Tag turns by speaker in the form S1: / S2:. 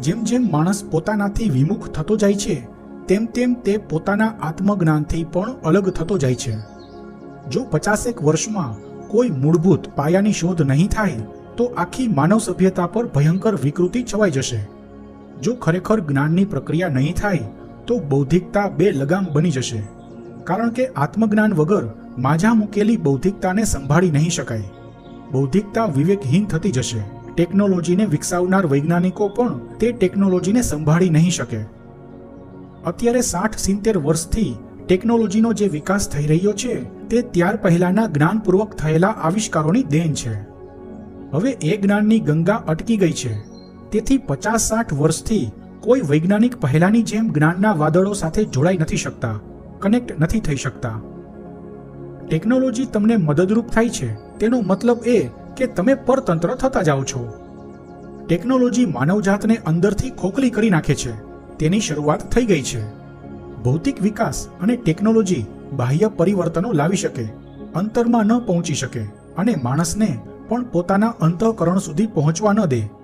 S1: જેમ જેમ માણસ પોતાનાથી વિમુખ થતો જાય છે, તેમ તેમ તે પોતાના આત્મજ્ઞાનથી પણ અલગ થતો જાય છે. જો પચાસેક વર્ષમાં કોઈ મૂળભૂત પાયાની શોધ નહીં થાય, તો આખી માનવ સભ્યતા પર ભયંકર વિકૃતિ છવાઈ જશે. જો ખરેખર જ્ઞાનની પ્રક્રિયા નહીં થાય, તો બૌદ્ધિકતા બે લગામ બની જશે. કારણ કે આત્મજ્ઞાન વગર માજા મૂકેલી બૌદ્ધિકતાને સંભાળી નહીં શકાય. બૌદ્ધિકતા વિવેકહીન થતી જશે. ટેકનોલોજીને વિકસાવનાર વૈજ્ઞાનિકો પણ તે ટેકનોલોજીને સંભાળી નહીં શકે. અત્યારે સાઠ સિત્તેર વર્ષથી ટેકનોલોજીનો જે વિકાસ થઈ રહ્યો છે, તે ત્યાર પહેલાના જ્ઞાનપૂર્વક થયેલા આવિષ્કારોની દેન છે. હવે એ જ્ઞાનની ગંગા અટકી ગઈ છે. તેથી પચાસ સાઠ વર્ષથી કોઈ વૈજ્ઞાનિક પહેલાની જેમ જ્ઞાનના વાદળો સાથે જોડાઈ નથી શકતા, કનેક્ટ નથી થઈ શકતા. ટેકનોલોજી તમને મદદરૂપ થાય છે, તેનો મતલબ એ કે તમે પરતંત્ર થતા જાઓ છો. ટેકનોલોજી માનવજાતને અંદરથી ખોખલી કરી નાખે છે. તેની શરૂઆત થઈ ગઈ છે. ભૌતિક વિકાસ અને ટેકનોલોજી બાહ્ય પરિવર્તનો લાવી શકે, અંતરમાં ન પહોંચી શકે અને માણસને પણ પોતાના અંતઃકરણ સુધી પહોંચવા ન દે.